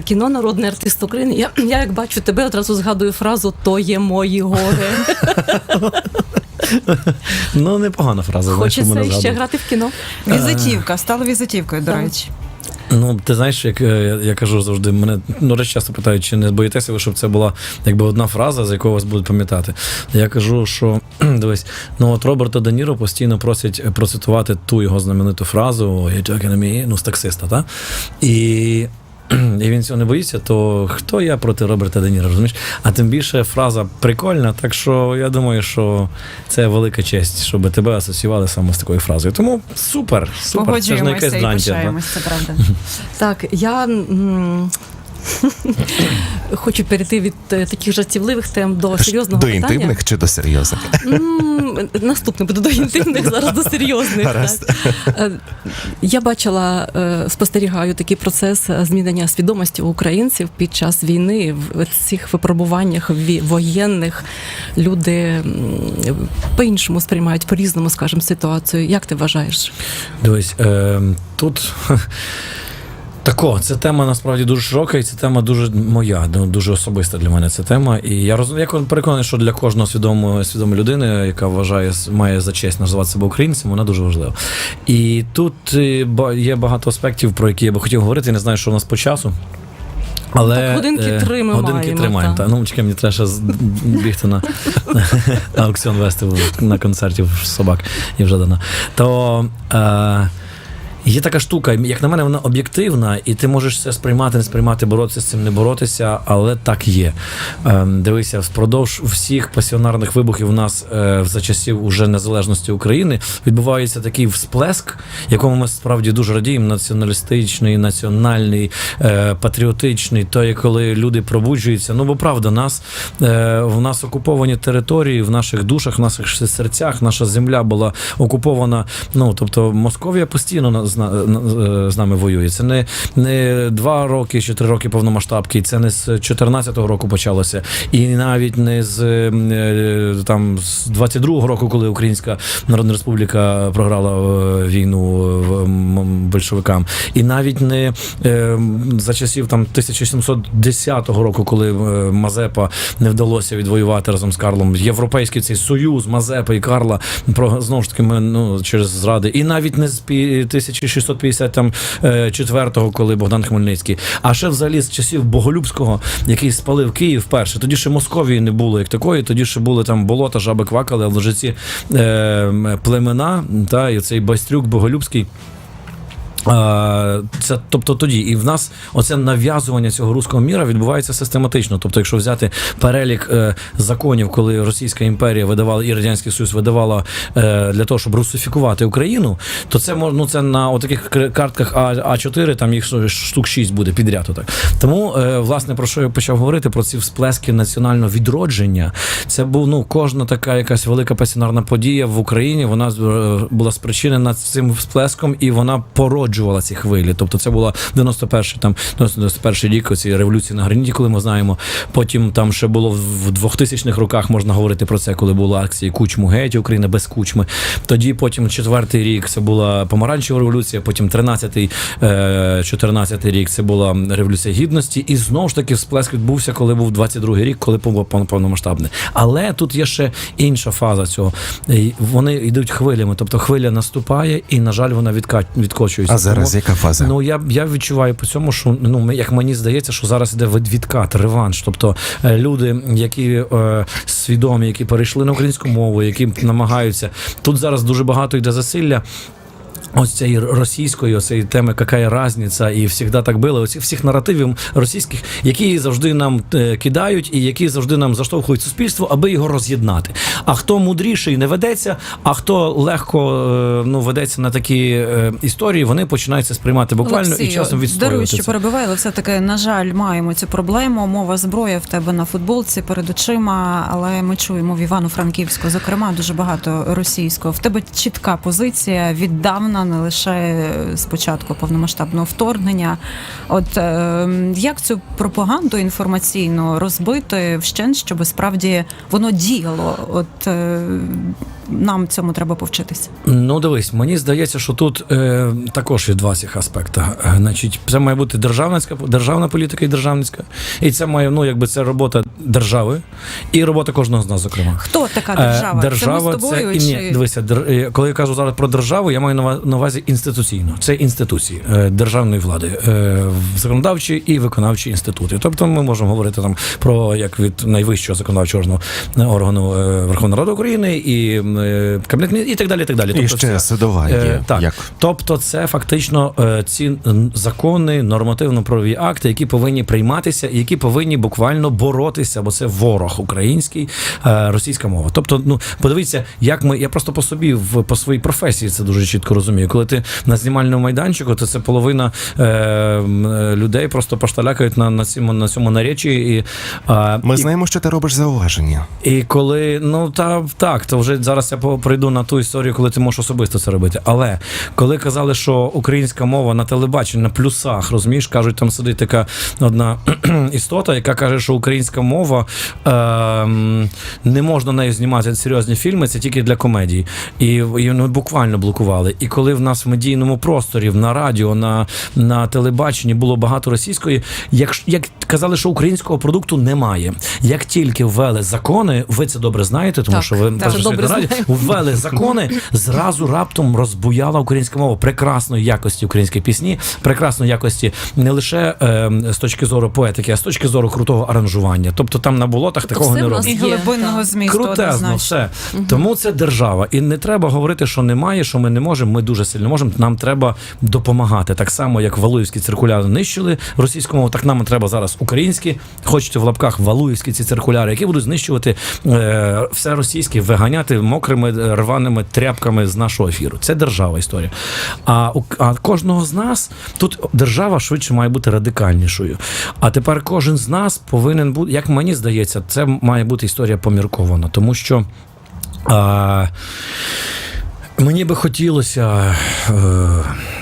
Кіно народний артист України. Я, я як бачу тебе, одразу згадую фразу То є мої гори. Ну, непогана фраза. Хочеться ще грати в кіно. Візитівка, стала візитівкою, до речі. Ну, ти знаєш, як е, я, я кажу завжди, мене ну, речі часто питають, чи не боїтеся ви, щоб це була якби одна фраза, з якої вас будуть пам'ятати. Я кажу, що дивись, ну от Роберта Де Ніро постійно просять е, процитувати ту його знамениту фразу «You talking to me?» ну, з таксиста, та? І. І він цього не боїться, то хто я проти Роберта Де Ніро, розумієш? А тим більше фраза прикольна, так що я думаю, що це велика честь, щоб тебе асоціювали саме з такою фразою. Тому супер, супер. Це ж не якесь Погоджуємося і пишаємось, це правда. Так, я м, хочу перейти від е, таких жартівливих тем до серйозного До питання. інтимних чи до серйозних? Наступне буде до інтимних, зараз до серйозних. Так. Е, Я бачила, е, спостерігаю такий процес змінення свідомості у українців під час війни в цих випробуваннях воєнних. Люди по-іншому сприймають, по-різному, скажімо, ситуацію. Як ти вважаєш? Дивись, е, тут тако, ця тема насправді дуже широка, і ця тема дуже моя, ну, дуже особиста для мене ця тема. І я розумію, я переконаний, що для кожного свідомої свідомої людини, яка вважає, має за честь називати себе українцем, вона дуже важлива. І тут е, є багато аспектів, про які я би хотів говорити. Я не знаю, що у нас по часу. Але Так, годинки е, три ми годинки маємо, три маємо. так. Та. Ну, чекай, мені треба ще бігти на, аукціон вести на концерті в собак і вже дано. То е, є така штука, як на мене, вона об'єктивна, і ти можеш це сприймати, не сприймати, боротися з цим, не боротися, але так є. Е, дивися, впродовж всіх пасіонарних вибухів у нас е, за часів уже незалежності України відбувається такий всплеск, якому ми справді дуже радіємо. Націоналістичний, національний, е, патріотичний, той, коли люди пробуджуються. Ну бо правда, нас е, в нас окуповані території, в наших душах, в наших серцях, наша земля була окупована. Ну тобто Московія постійно на- на- на- з нами воює. Це не, не два роки чи три роки повномасштабки, це не з 14-го року почалося, і навіть не з е, там з 22-го року, коли Українська Народна Республіка програла е, війну большевикам, і навіть не е, за часів там 1710 року, коли е, Мазепа не вдалося відвоювати разом з Карлом. Європейський цей союз Мазепа і Карла про знову ж таки ми ну через зради, і навіть не з пі- 1654-го, коли Богдан Хмельницький, а ще взагалі з часів Боголюбського, який спалив Київ перше. Тоді ще Московії не було як такої, тоді ще були там болота, жаби квакали, але вже ці е, племена, та і цей Байстрюк Боголюбський. Це тобто тоді, і в нас оце нав'язування цього руського міра відбувається систематично. Тобто, якщо взяти перелік е, законів, коли Російська імперія видавала і радянський Союз видавала е, для того, щоб русифікувати Україну, то це ну, це на отаких картках А, А4, там їх штук 6 буде підряд. Отак. Тому, е, власне, про що я почав говорити про ці всплески національного відродження. Це був ну кожна така якась велика пасінарна подія в Україні. Вона е, була спричинена цим всплеском, і вона породжувала ці хвилі. Тобто, це була 91 там 91 рік оці революції на граніті, коли ми знаємо. Потім там ще було в 2000-х роках можна говорити про це, коли були акції Кучму геть Україна без кучми. Тоді потім четвертий рік це була помаранчева революція. Потім 13-й, е, 14-й рік це була революція гідності. І знову ж таки всплеск відбувся, коли був 22-й рік, коли повномасштабне. Але тут є ще інша фаза цього. І Вони йдуть хвилями, тобто хвиля наступає, і на жаль, вона відка... відкочується. А зараз Тому- яка фаза? Ну я я відчуваю по цьому, що ну як мені здається, що зараз іде від- відкат, реванш. Тобто е, люди, які е, свідомі, які перейшли на українську мову, які намагаються тут зараз дуже багато йде засилля. Ось цієї російської, оцієї теми, яка різниця, і завжди так було. Оці всіх наративів російських, які завжди нам е, кидають, і які завжди нам заштовхують суспільство, аби його роз'єднати. А хто мудріший не ведеться, а хто легко е, ну ведеться на такі е, історії, вони починають це сприймати буквально і часом відстоювати що це. перебиваю, але все-таки, на жаль, маємо цю проблему. Мова зброя в тебе на футболці перед очима, але ми чуємо в Івано-Франківську, зокрема, дуже багато російського. В тебе чітка позиція віддавна, не лише з початку повномасштабного вторгнення. От е, як цю пропаганду інформаційно розбити вщент, щоб справді воно діяло? От е, нам цьому треба повчитися? Ну, дивись, мені здається, що тут е, також є два цих аспекти. Е, Значить, це має бути державницька державна політика і державницька. І це має, ну, якби це робота держави і робота кожного з нас, зокрема. Хто така Е, держава? Держава це ми з тобою і ні, дивися, дер, е, коли я кажу зараз про державу, я маю на увазі інституційно. Це інституції е, державної влади, е, законодавчі і виконавчі інститути. Тобто ми можемо говорити там про як від найвищого законодавчого органу, е, Верховної Ради України і Кабінет і так далі. І так далі. І Тобто ще це- судова є. Е, так. Як? Тобто, це фактично е, ці закони, нормативно-правові акти, які повинні прийматися, і які повинні буквально боротися, бо це ворог український, е, російська мова. Тобто, ну подивіться, як ми. Я просто по собі в по своїй професії це дуже чітко розумію. Коли ти на знімальному майданчику, то це половина е, е, людей просто пошталякають на, на цьому на цьому наречі. І, е, Ми і знаємо, що ти робиш зауваження. і коли ну та так, то вже зараз я по- прийду на ту історію, коли ти можеш особисто це робити. Але коли казали, що українська мова на телебаченні на плюсах, розумієш, кажуть, там сидить така одна істота, яка каже, що українська мова ем, не можна нею знімати серйозні фільми, це тільки для комедії. І, і ну, буквально блокували. І коли в нас в медійному просторі, на радіо, на, на телебаченні було багато російської, як, як казали, що українського продукту немає. Як тільки ввели закони, ви це добре знаєте, тому Так, що ви так, добре знаємо. ввели закони, зразу раптом розбуяла українська мова прекрасної якості української пісні, прекрасної якості не лише е, з точки зору поетики, а з точки зору крутого аранжування. Тобто там на болотах Тобто такого не в нас роблять. і глибинного так. змісту Крутезно, однозначно. все. Тому це держава. І не треба говорити, що немає, що ми не можемо. Ми дуже сильно можемо. Нам треба допомагати. Так само, як валуївські циркуляри нищили російську мову, так нам треба зараз українські, хочете в лапках валуївські ці циркуляри, які будуть знищувати е, все російське, виганяти мокрими е, рваними тряпками з нашого ефіру. Це держава історія. А а кожного з нас тут держава швидше має бути радикальнішою. А тепер кожен з нас повинен бути, як мені здається, це має бути історія поміркована, тому що. А, Мені би хотілося е,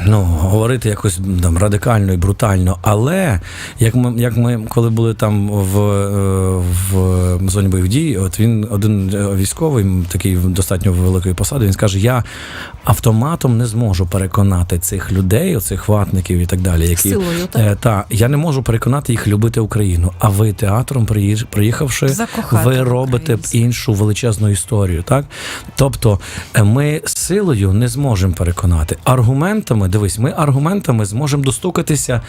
ну, говорити якось там радикально і брутально, але як ми, як ми коли були там в, е, в зоні бойових дій, от він один е, військовий, такий достатньо великої посади, він скаже: я автоматом не зможу переконати цих людей, оцих ватників і так далі, які Силою, так? Е, та я не можу переконати їх любити Україну. А ви театром приїхавши, Закохати ви робите іншу величезну історію. Так, тобто е, ми силою не зможемо переконати. Аргументами, дивись, ми аргументами зможемо достукатися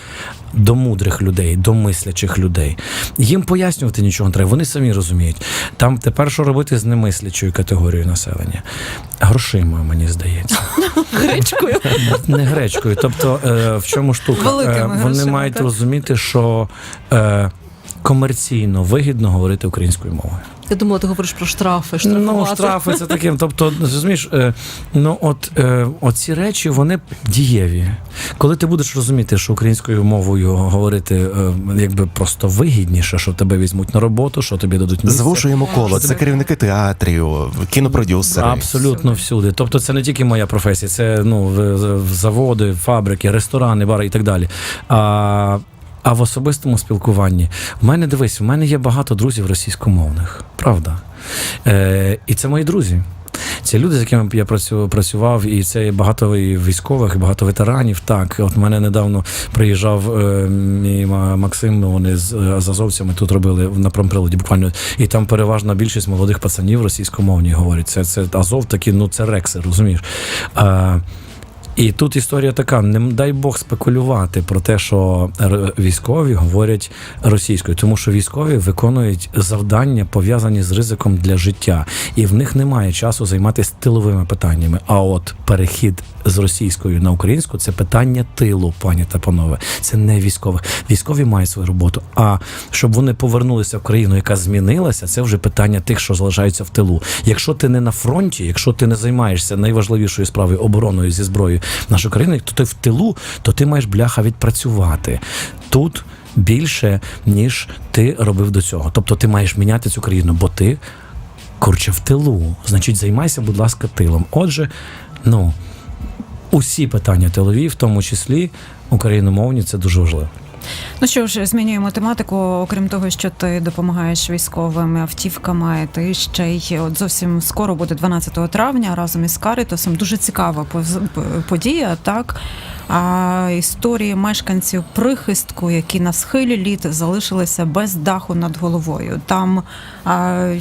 до мудрих людей, до мислячих людей. Їм пояснювати нічого не треба. Вони самі розуміють. Там тепер що робити з немислячою категорією населення? Грошима, мені здається. Гречкою. Не гречкою. Тобто, е, в чому штука? Е, Вони мають розуміти, що е, комерційно вигідно говорити українською мовою. Я думала, ти говориш про штрафи, Ну, штрафи це таким. Тобто, розумієш, е, ну от е, оці речі вони дієві. Коли ти будеш розуміти, що українською мовою говорити е, якби просто вигідніше, що тебе візьмуть на роботу, що тобі дадуть місце. Звужуємо коло. Це керівники театрів, кінопродюсери. Абсолютно всюди. Тобто, це не тільки моя професія, це ну заводи, фабрики, ресторани, бари і так далі. А, а в особистому спілкуванні в мене дивись, в мене є багато друзів російськомовних, правда. Е, і це мої друзі. Це люди, з якими я працював, і це багато військових, і багато ветеранів. Так, от мене недавно приїжджав е, мій Максим. Вони з, е, з азовцями тут робили на промприладі буквально. І там переважна більшість молодих пацанів російськомовні говорять. Це, це Азов такі, ну це рекси, розумієш. А, і тут історія така: не дай Бог спекулювати про те, що військові говорять російською, тому що військові виконують завдання пов'язані з ризиком для життя, і в них немає часу займатися тиловими питаннями. А от перехід з російської на українську це питання тилу, пані та панове. Це не військових. Військові мають свою роботу. А щоб вони повернулися в країну, яка змінилася, це вже питання тих, що залишаються в тилу. Якщо ти не на фронті, якщо ти не займаєшся найважливішою справою обороною зі зброєю нашої країну, то ти в тилу, то ти маєш бляха відпрацювати тут більше, ніж ти робив до цього. Тобто ти маєш міняти цю країну, бо ти курче в тилу. Значить, займайся, будь ласка, тилом. Отже, ну усі питання тилові, в тому числі україномовні, це дуже важливо. Ну що ж, змінюємо тематику. Окрім того, що ти допомагаєш військовим автівками, ти ще й от зовсім скоро буде 12 травня разом із Карітосом. Дуже цікава подія, так. А історії мешканців прихистку, які на схилі літ залишилися без даху над головою. Там,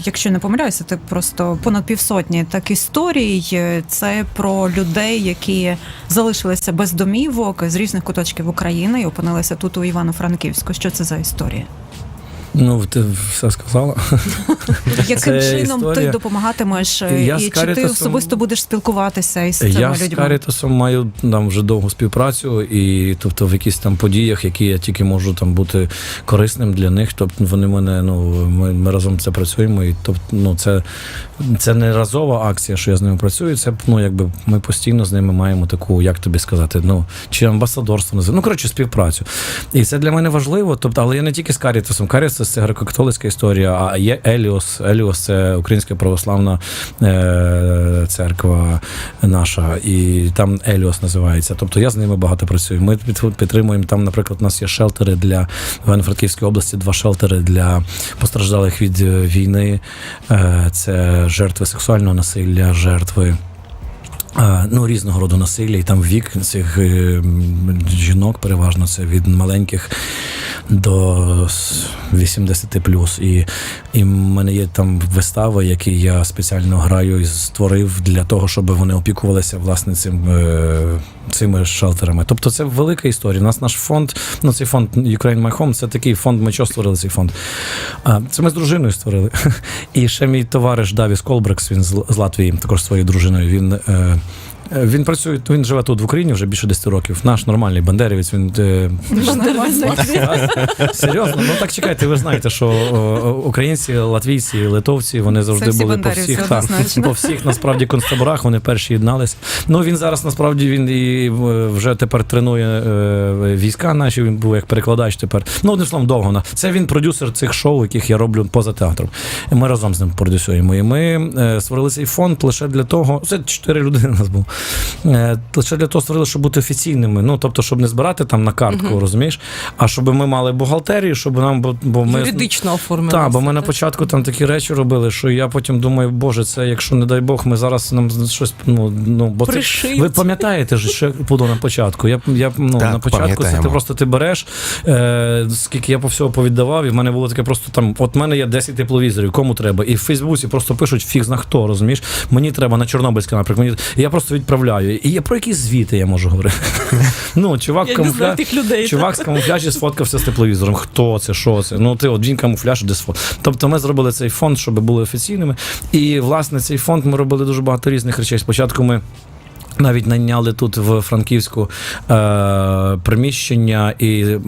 якщо не помиляюся, ти просто понад півсотні так історій. Це про людей, які залишилися без домівок з різних куточків України і опинилися тут у Івано-Франківську. Що це за історія? Ну, ти все сказала. Яким чином ти допомагатимеш Я і чи ти особисто будеш спілкуватися із цими Я з? Карітасом маю там вже довгу співпрацю, і тобто в якісь там подіях, які я тільки можу там бути корисним для них. Тобто вони мене, ну ми, ми разом це працюємо. І тобто, ну це, це не разова акція, що я з ними працюю. Це ну якби ми постійно з ними маємо таку, як тобі сказати, ну чи амбасадорство називаємо. Ну коротше, співпрацю. І це для мене важливо. Тобто, але я не тільки з Карітасом. Карітас це греко-католицька історія, а є Еліос. Еліос це українська православна е- церква наша, і там Еліос називається. Тобто я з ними багато працюю. Ми підтримуємо там, наприклад, у нас є шелтери для в Івано-Франківській області, два шелтери для постраждалих від е, війни. Е, Це жертви сексуального насилля, жертви. Ну, різного роду насилля, і там вік цих е, жінок переважно це від маленьких до 80 плюс. І, і в мене є там вистави, які я спеціально граю і створив для того, щоб вони опікувалися власне цим, е, цими шелтерами. Тобто це велика історія. У нас наш фонд, ну цей фонд Ukraine My Home, це такий фонд. Ми чого створили цей фонд? А, це ми з дружиною створили. І ще мій товариш Давіс Колбрекс, він з, Латвії, також своєю дружиною. Він. Е, він працює, він живе тут в Україні вже більше 10 років. Наш нормальний бандерівець. Він е, Серйозно, ну так чекайте, ви знаєте, що о, українці, латвійці, литовці вони завжди були по всіх та, по всіх насправді концтаборах. Вони перші єднались. Ну він зараз насправді він і е, вже тепер тренує е, війська наші. Він був як перекладач тепер. Ну одним словом, довго на це він продюсер цих шоу, яких я роблю поза театром. Ми разом з ним продюсуємо. І ми е, створили цей фонд лише для того. Це чотири людини у нас було. Лише для того створили, щоб бути офіційними. Ну тобто, щоб не збирати там на картку, розумієш, а щоб ми мали бухгалтерію, щоб нам бо, бо ми Юридично оформили. так, бо ми на початку там такі речі робили, що я потім думаю, боже, це якщо не дай Бог, ми зараз нам щось ну, ну бо це, ви пам'ятаєте ж, що було на початку. Я я ну Так, на початку це ти просто ти береш, е, скільки я по всього повіддавав, і в мене було таке просто там. От в мене є 10 тепловізорів, кому треба. І в Фейсбуці просто пишуть фіг зна хто, розумієш? Мені треба на Чорнобильське, наприклад. Мені я просто відправляю. І я про які звіти я можу говорити. Ну, чувак, Я не тих людей. Чувак з камуфляжі сфоткався з тепловізором. Хто це? Що це? Ну ти от він камуфляж, де сфот. Тобто ми зробили цей фонд, щоб були офіційними. І власне цей фонд ми робили дуже багато різних речей. Спочатку ми. Навіть найняли тут в Франківську е, приміщення і е,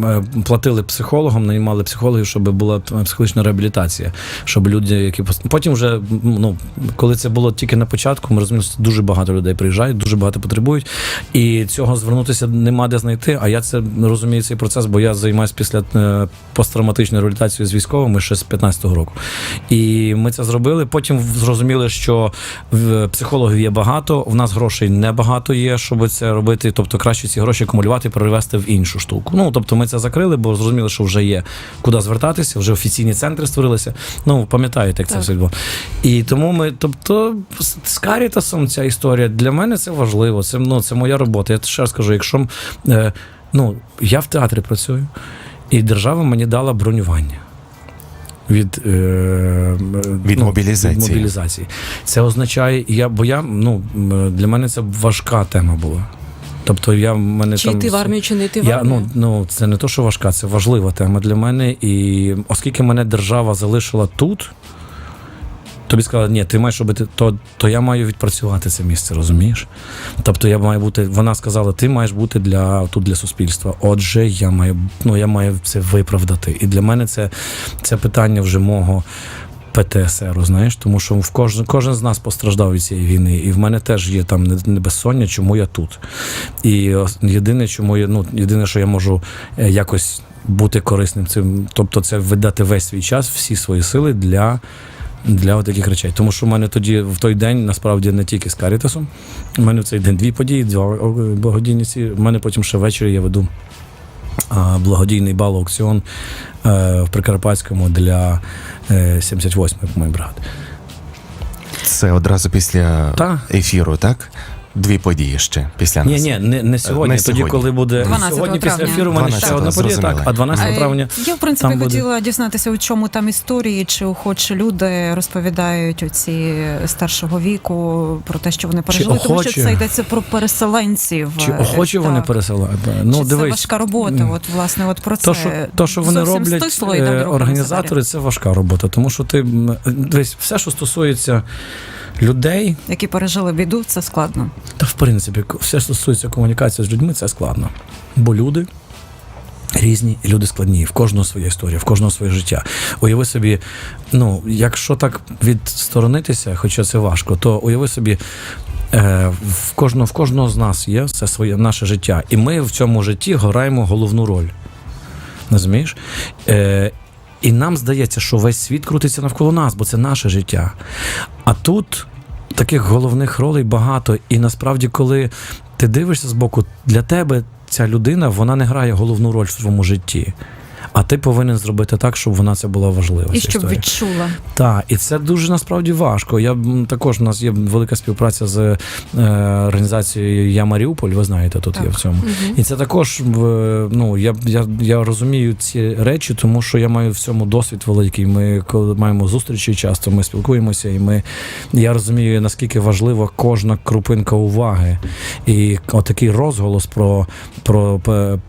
платили психологам, наймали психологів, щоб була психологічна реабілітація, щоб люди, які потім вже ну коли це було тільки на початку, ми розуміли, що дуже багато людей приїжджають, дуже багато потребують, і цього звернутися нема де знайти. А я це розумію цей процес, бо я займаюся після е, посттравматичної реабілітації з військовими ще з 15-го року. І ми це зробили. Потім зрозуміли, що психологів є багато, в нас грошей небагато є, щоб це робити. Тобто краще ці гроші акумулювати перевести в іншу штуку. Ну тобто ми це закрили, бо зрозуміли, що вже є куди звертатися, вже офіційні центри створилися. Ну пам'ятаєте, як це все було. І тому ми, тобто, з- з Карітасом ця історія для мене це важливо. Це ну це моя робота. Я ще раз кажу, якщо е, ну я в театрі працюю, і держава мені дала бронювання. Від, е, Від мобілізації. Від мобілізації. Це означає, я, бо я ну для мене це важка тема була. Тобто я в мене Чи там йти в армію, чи не йти в я, армію? ну, ну це не то, що важка, це важлива тема для мене. І оскільки мене держава залишила тут, тобі сказали, ні, ти маєш робити, то, то я маю відпрацювати це місце, розумієш? Тобто я маю бути, вона сказала, ти маєш бути для тут для суспільства. Отже, я маю, ну, я маю це виправдати. І для мене це, це питання вже мого. ПТСР, знаєш, тому що в кожен, кожен з нас постраждав від цієї війни, і в мене теж є там не- не чому я тут. І єдине, чому я, ну, єдине, що я можу е, якось бути корисним цим, тобто це видати весь свій час, всі свої сили для. Для таких речей. Тому що в мене тоді в той день насправді не тільки з Карітасом. У мене в цей день дві події, два о, благодійні ці. У мене потім ще ввечері я веду благодійний бал аукціон е, в Прикарпатському для е, 78-ї, по-моєму, бригади. Це одразу після Та. ефіру, так? Дві події ще після нас. ні, не, не сьогодні. не тоді, сьогодні. коли буде 12 сьогодні після травня. ефіру, у мене ще 12-го, одна подія, так, зрозуміло. а 12 Е, травня. Я, в принципі, там буде- хотіла дізнатися, у чому там історії, чи охочі люди розповідають оці старшого віку про те, що вони пережили, тому охочі? що це йдеться про переселенців. Чи Е, охочі вони так. пересилають? Чи Ну, це дивись. важка робота, от власне, от про То, це що, то, що вони зовсім роблять, стисло і е, організатори, це важка робота. Тому що ти м, дивись, все, що стосується людей, які пережили біду, це складно. та в принципі, все, що стосується комунікації з людьми, це складно. Бо люди. Різні люди складні, в кожного своя історія, в кожного своє життя. Уяви собі, ну, якщо так відсторонитися, хоча це важко, то уяви собі, е, в, кожного, в кожного з нас є це своє наше життя. І ми в цьому житті граємо головну роль. Розумієш? Е, і нам здається, що весь світ крутиться навколо нас, бо це наше життя. А тут таких головних ролей багато. І насправді, коли ти дивишся з боку, для тебе ця людина вона не грає головну роль в своєму житті. А ти повинен зробити так, щоб вона це була важлива. І ця щоб історія. відчула. Так, і це дуже насправді важко. Я також у нас є велика співпраця з е, організацією Я Маріуполь. Ви знаєте, тут Так. є в цьому. І це також ну я, я, я розумію ці речі, тому що я маю в цьому досвід великий. Ми коли маємо зустрічі, часто ми спілкуємося, і ми я розумію, наскільки важлива кожна крупинка уваги. І отакий розголос про, про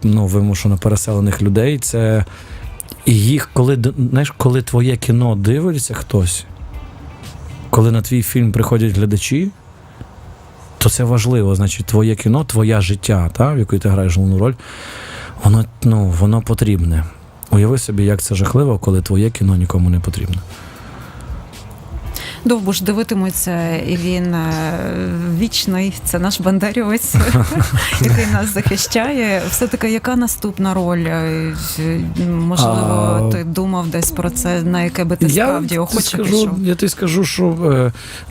ну, вимушено переселених людей. Це і їх, коли знаєш, коли твоє кіно дивиться хтось, коли на твій фільм приходять глядачі, то це важливо. Значить, твоє кіно, твоє життя, та, в якої ти граєш головну роль, воно, ну, воно потрібне. Уяви собі, як це жахливо, коли твоє кіно нікому не потрібно. Довбуш дивитимуться, і він е, вічний. Це наш бандерівець, який нас захищає. Все таки, яка наступна роль? Е, Можливо, А, ти думав десь про це, на яке би ти справді охоче пішов? я тобі скажу, що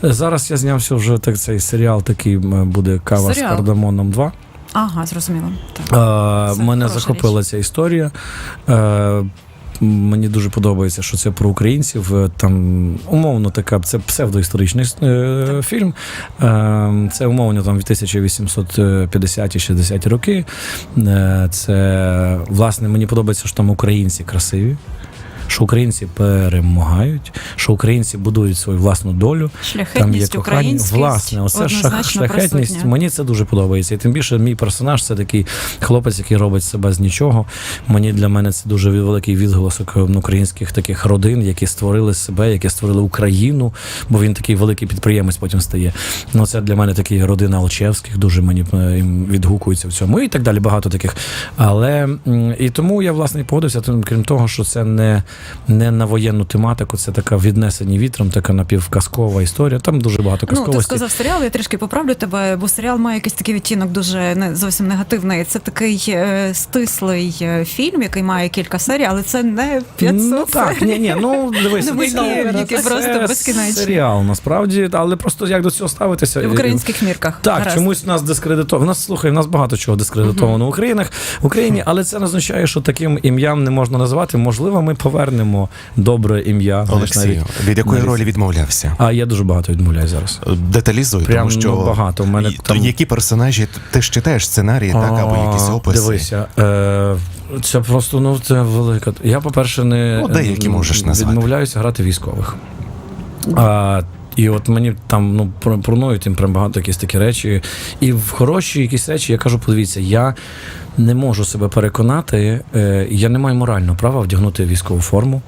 е, зараз я знявся вже так, цей серіал, такий буде Кава Серіал? з кардамоном 2. Ага, зрозуміло. Так. Е, мене захопила ця історія. Е, Мені дуже подобається, що це про українців. Е, Там умовно така це псевдоісторичний е, фільм. Е, це умовно там 1850-60 роки. Е, це власне мені подобається, що там українці красиві. Що українці перемагають, що українці будують свою власну долю. Там є Шляхетність, кохання. Власне, оце шах, шляхетність. присутня. Мені це дуже подобається. І тим більше мій персонаж це такий хлопець, який робить себе з нічого. Мені для мене це дуже великий відголосок е, українських таких родин, які створили себе, які створили Україну, бо він такий великий підприємець потім стає. Ну це для мене такі родина Алчевських, дуже мені е, відгукується в цьому і так далі. Багато таких. Але і тому я власне і погодився, крім того, що це не, не на воєнну тематику, це така віднесені вітром, така напівказкова історія. Там дуже багато Ну, ти казковості. сказав серіал, я трішки поправлю тебе, бо серіал має якийсь такий відтінок дуже не зовсім негативний. Це такий е, стислий е, фільм, який має кілька серій, але це не 500 Ну так, ні, ні, ну дивись, ми це- просто безкінечні. серіал, насправді, але просто як до цього ставитися. в українських мірках. Так, Гаразд. чомусь нас дискредитовано. Нас слухай, в нас багато чого дискредитовано в Українах в Україні, але це не означає, що таким ім'ям не можна називати. Можливо, ми повернемо добре ім'я. Олексію, навіть- від якої навіть- ролі відмовлявся? А я дуже багато відмовляю зараз. Деталізуй, Прям, тому що ну, багато. В мене там- які персонажі ти ж читаєш сценарії, так або якісь описи. Дивися, е, це просто ну це велика. Я, по-перше, не Ну, деякі можеш назвати. відмовляюся грати військових. А, і от мені там ну про- пронують їм прям багато якісь такі речі. І в хороші якісь речі я кажу: подивіться, я не можу себе переконати, е, я не маю морального права вдягнути військову форму.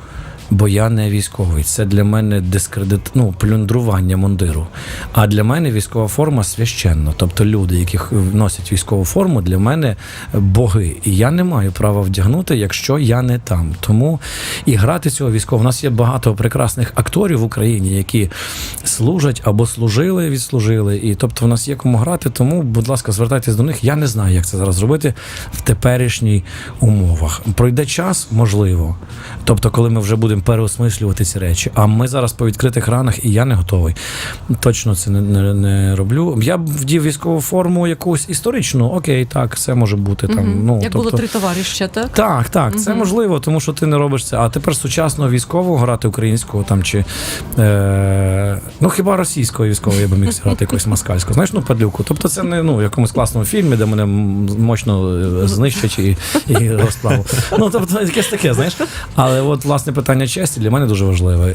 Бо я не військовий. Це для мене дискредит, ну, плюндрування мундиру. А для мене військова форма священна. Тобто люди, які носять військову форму, для мене боги. І я не маю права вдягнути, якщо я не там. Тому і грати цього військового. У нас є багато прекрасних акторів в Україні, які служать або служили, відслужили. І тобто, в нас є кому грати. Тому, будь ласка, звертайтесь до них. Я не знаю, як це зараз зробити в теперішній умовах. Пройде час, можливо. Тобто, коли ми вже будемо будемо переосмислювати ці речі. А ми зараз по відкритих ранах, і я не готовий. Точно це не, не, не роблю. Я б вдів військову форму якусь історичну, окей, так, це може бути там. Мгм. Ну, Як було три товарища, так? так, так, це можливо, тому що ти не робиш це. А тепер сучасного військового грати українського там чи е, ну хіба російського військового я би міг грати якогось москальського. Знаєш, ну падлюку. Тобто це не ну в якомусь класному фільмі, де мене мощно е, знищать і, і розправу. Ну тобто якесь таке, знаєш. Але от власне питання честі для мене дуже важливе.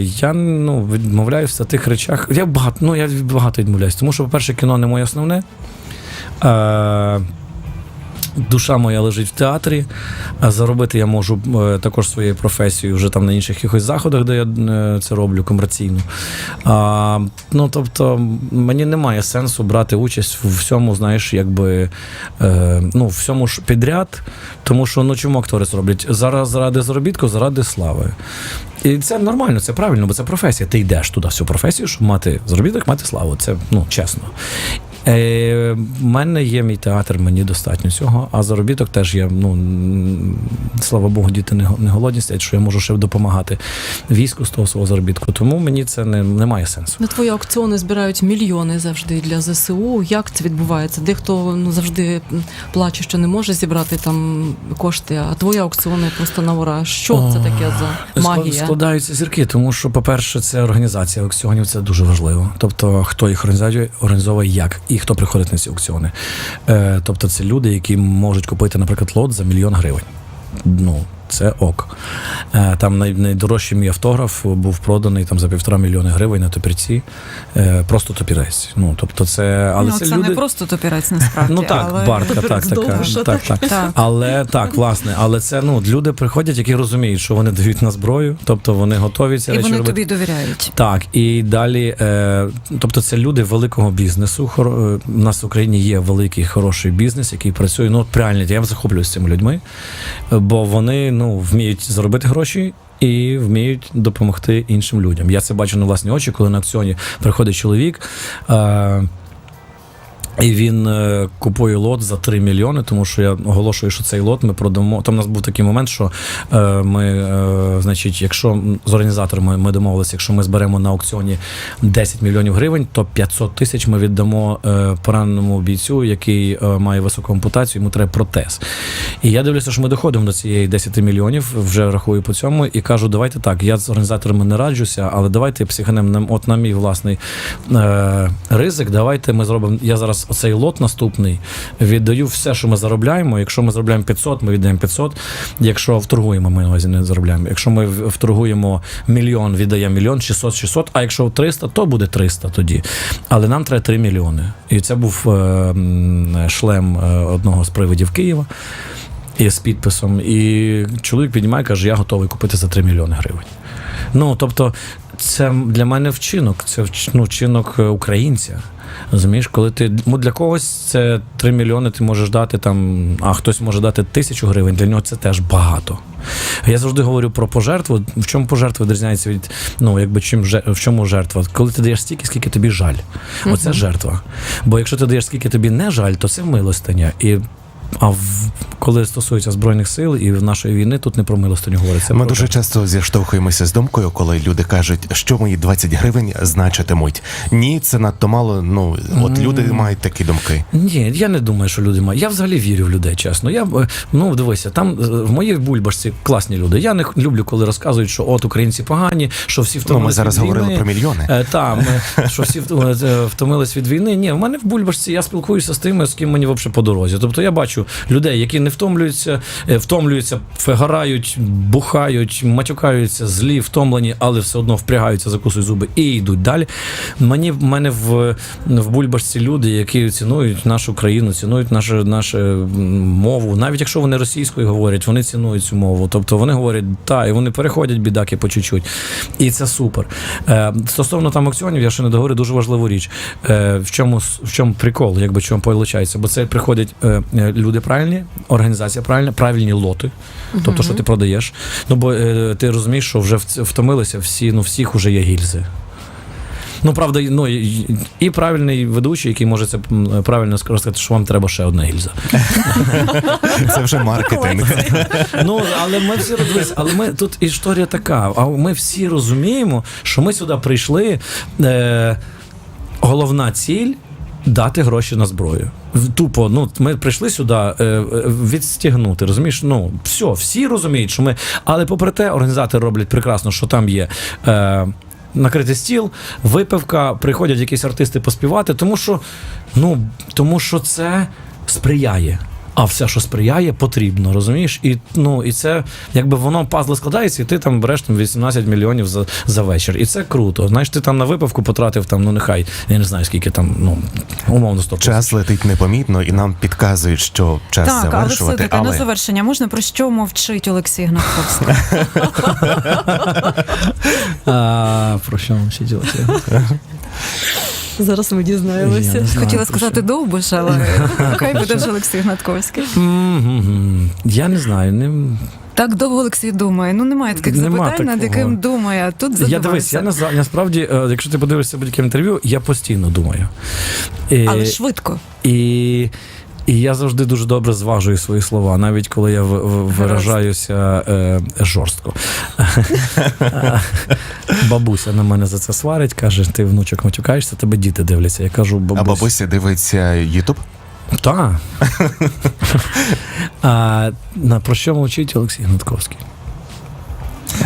Я ну відмовляюся в тих речах. Я багато ну я багато відмовляюся, тому що, по-перше, кіно не моє основне. Душа моя лежить в театрі, а заробити я можу е, також своєю професією вже там на інших якихось заходах, де я е, це роблю комерційно. А, ну тобто мені немає сенсу брати участь в всьому, знаєш, якби е, ну, всьому ж підряд, тому що ну чому актори це роблять? Зараз заради заробітку, заради слави. І це нормально, це правильно, бо це професія. Ти йдеш туди всю професію, щоб мати заробіток, мати славу. Це ну чесно. Е, в мене є мій театр, мені достатньо цього, а заробіток теж є. Ну слава Богу, діти не, не голодні сидять, що я можу ще допомагати війську з того свого заробітку. Тому мені це не, не має сенсу. Ну, твої аукціони збирають мільйони завжди для ЗСУ. Як це відбувається? Дехто ну завжди плаче, що не може зібрати там кошти, а твої аукціони просто на ура. Що це таке за магія? Складаються зірки, тому що, по-перше, це організація аукціонів, це дуже важливо. Тобто, хто їх організує, організовує як і хто приходить на ці аукціони. Е, тобто, це люди, які можуть купити, наприклад, лот за мільйон гривень. Ну, це ок. Е, там найдорожчий мій автограф був проданий там за півтора мільйони гривень на топірці. Е, просто топірець. Ну, тобто, це, але ну, це, це, люди... не просто топірець, насправді. Ну так, але... бартка, так, така. Так, так. Так. Але так, власне, але це ну люди приходять, які розуміють, що вони дають на зброю, тобто вони готові ці І речі вони робити. тобі довіряють. Так, і далі, е, тобто це люди великого бізнесу. Хор, е, у нас в Україні є великий хороший бізнес, який працює. Ну, от реально, я захоплююсь цими людьми, е, бо вони ну, вміють заробити гроші. І вміють допомогти іншим людям. Я це бачу на власні очі, коли на акціоні приходить чоловік. Е, і він е, купує лот за 3 мільйони, тому що я оголошую, що цей лот ми продамо. Там у нас був такий момент, що е, ми, е, значить, якщо з організаторами ми домовилися, якщо ми зберемо на аукціоні 10 мільйонів гривень, то 500 тисяч ми віддамо пораненому бійцю, який має високу ампутацію, йому треба протез. І я дивлюся, що ми доходимо до цієї 10 мільйонів, вже рахую по цьому, і кажу, давайте так. Я з організаторами не раджуся, але давайте психанем от на мій власний ризик. Давайте ми зробимо. Я зараз оцей лот наступний віддаю все, що ми заробляємо. Якщо ми заробляємо 500, ми віддаємо 500. Якщо вторгуємо, ми увазі не заробляємо. Якщо ми вторгуємо мільйон, віддаємо мільйон, 600, 600, а якщо 300, то буде 300 тоді. Але нам треба 3 мільйони. І це був е, шлем е, одного з привидів Києва. І з підписом. І чоловік піднімає, каже, я готовий купити за 3 мільйони гривень. Ну, тобто, це для мене вчинок, це ну, вчинок е, українця. Розумієш, коли ти ну, для когось це 3 мільйони ти можеш дати там, а хтось може дати тисячу гривень, для нього це теж багато. Я завжди говорю про пожертву. В чому пожертва відрізняється від ну, якби чим в чому жертва? Коли ти даєш стільки, скільки тобі жаль. Оце жертва. Бо якщо ти даєш скільки тобі не жаль, то це милостиня. І а в, коли стосується збройних сил і в нашої війни, тут не про милостиню говориться. Ми про дуже часто зіштовхуємося з думкою, коли люди кажуть, що мої 20 гривень значитимуть. Ні, це надто мало. Ну от люди мають такі думки. Ні, я не думаю, що люди мають. Я взагалі вірю в людей, чесно. Я е, ну дивися, там е, в моїй бульбашці класні люди. Я не люблю, коли розказують, що от українці погані, що всі Ну, ми зараз від говорили війни. про мільйони. Е, Та, ми, що всі втомились від війни. Ні, в мене в бульбашці я спілкуюся з тими, з ким мені взагалі по дорозі. Тобто я бачу людей, які не втомлюються, е, втомлюються, фигорають, бухають, матюкаються, злі, втомлені, але все одно впрягаються, закусують зуби і йдуть далі. Мені в мене в, в бульбашці люди, які цінують нашу країну, цінують нашу, нашу мову. Навіть якщо вони російською говорять, вони цінують цю мову. Тобто вони говорять, та, і вони переходять бідаки по чуть-чуть. І це супер. Е, стосовно там аукціонів, я ще не договорю дуже важливу річ. Е, в, чому, в чому прикол, якби чому виходить? Бо це приходять е, е, люди правильні, організація правильна, правильні лоти, тобто, що ти продаєш. Ну бо е, ти розумієш, що вже втомилися всі, ну всіх вже є гільзи. Ну, правда, і- ну, і, і правильний ведучий, який може це правильно сказати, що вам треба ще одна гільза. Це вже маркетинг. Ну, але ми всі дивись, але ми тут історія така. А ми всі розуміємо, що ми сюди прийшли. Е, головна ціль. Дати гроші на зброю. Тупо, ну ми прийшли сюди е, е, відстігнути. Розумієш? Ну все, всі розуміють, що ми. Але попри те, організатори роблять прекрасно, що там є. Е, Накритий стіл, випивка, приходять якісь артисти поспівати, тому що, ну, тому що це сприяє. А все, що сприяє, потрібно, розумієш? І ну і це якби воно пазли складається, і ти там береш там 18 мільйонів за, за вечір. І це круто. Знаєш, ти там на випивку потратив там, ну нехай, я не знаю скільки там, ну умовно 100. Час летить непомітно, і нам підказують, що час Так, але завершувати. все-таки але... на завершення можна про що мовчить Олексій Гнатковський? А, про що ще ділати? Зараз ми дізнаємося. знаю, Хотіла сказати що. довбиш, але хай буде вже Олексій Гнатковський. Я не знаю. Не... Так довго Олексій думає. Ну немає таких Нема запитань, над яким думає. а Тут Я дивись, я насправді, е, якщо ти подивишся будь-яке інтерв'ю, я постійно думаю. І, Але швидко. і, і я завжди дуже добре зважую свої слова, навіть коли я в- в- виражаюся е, жорстко. Бабуся на мене за це сварить, каже: ти внучок матюкаєшся, тебе діти дивляться. Я кажу, А бабуся дивиться Ютуб? Так. а, на про що мовчить Олексій Гнатковський?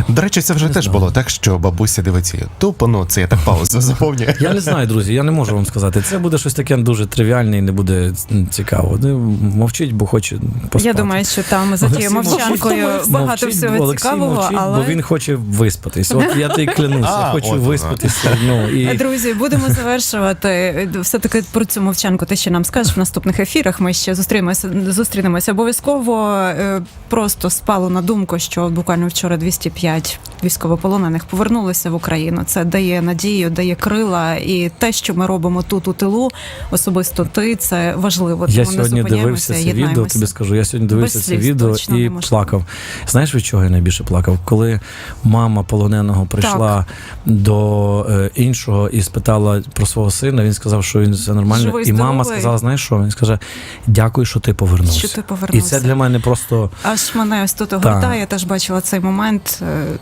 До речі, це вже Не теж знаю. було так, що бабуся дивиться Ютуб, ну це я так паузу заповнюю. Я не знаю, друзі, я не можу вам сказати. Це буде щось таке дуже тривіальне і не буде цікаво. Ну, Мовчить, бо хоче поспати. Я думаю, що там за тією мовчанкою багато мовчить, всього Олексій цікавого, мовчить, але бо він хоче виспатись. От я тобі клянуся, я хочу виспатися. Ну, і... Друзі, будемо завершувати. Все-таки про цю мовчанку ти ще нам скажеш в наступних ефірах. Ми ще зустрінемося, зустрінемося обов'язково. Е, Просто спало на думку, що буквально вчора 205 військовополонених повернулися в Україну. Це дає надію, дає крила, і те, що ми робимо тут у тилу, особисто ти, це важливо. Я Тому не сьогодні дивився це відео, тобі скажу. Я сьогодні дивився Без це відео точно і плакав. Знаєш, від чого я найбільше плакав? Коли мама полоненого прийшла до е, іншого і спитала про свого сина, він сказав, що він все нормально. Живий, і мама сказала: знаєш що? Він скаже: Дякую, що ти повернувся. Що ти повернувся. І це для мене просто. Аж мене ось тут огортає, я теж бачила цей момент. Е,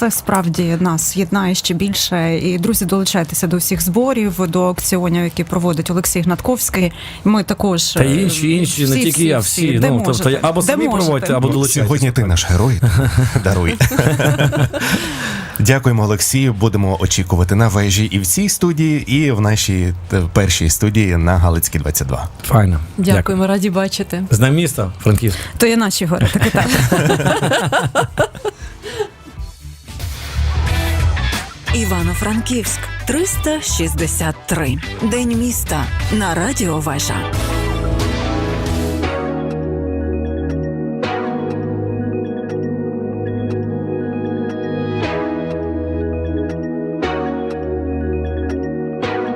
Це справді нас єднає ще більше. І друзі, долучайтеся до всіх зборів, до аукціонів, які проводить Олексій Гнатковський. Ми також Та е, інші, інші, не тільки всі, я, всі. всі. Ну, тобто, або самі можете. проводьте, або долучайтеся. Сьогодні ти наш герой. Даруй. Дякуємо, Олексію. Будемо очікувати на вежі і в цій студії, і в нашій е, першій студії на Галицькій 22. Файно. Дякуємо, раді бачити. З нами міста, Франківськ. То є наші гори, так і так. Івано-Франківськ 363. День міста на радіо Вежа.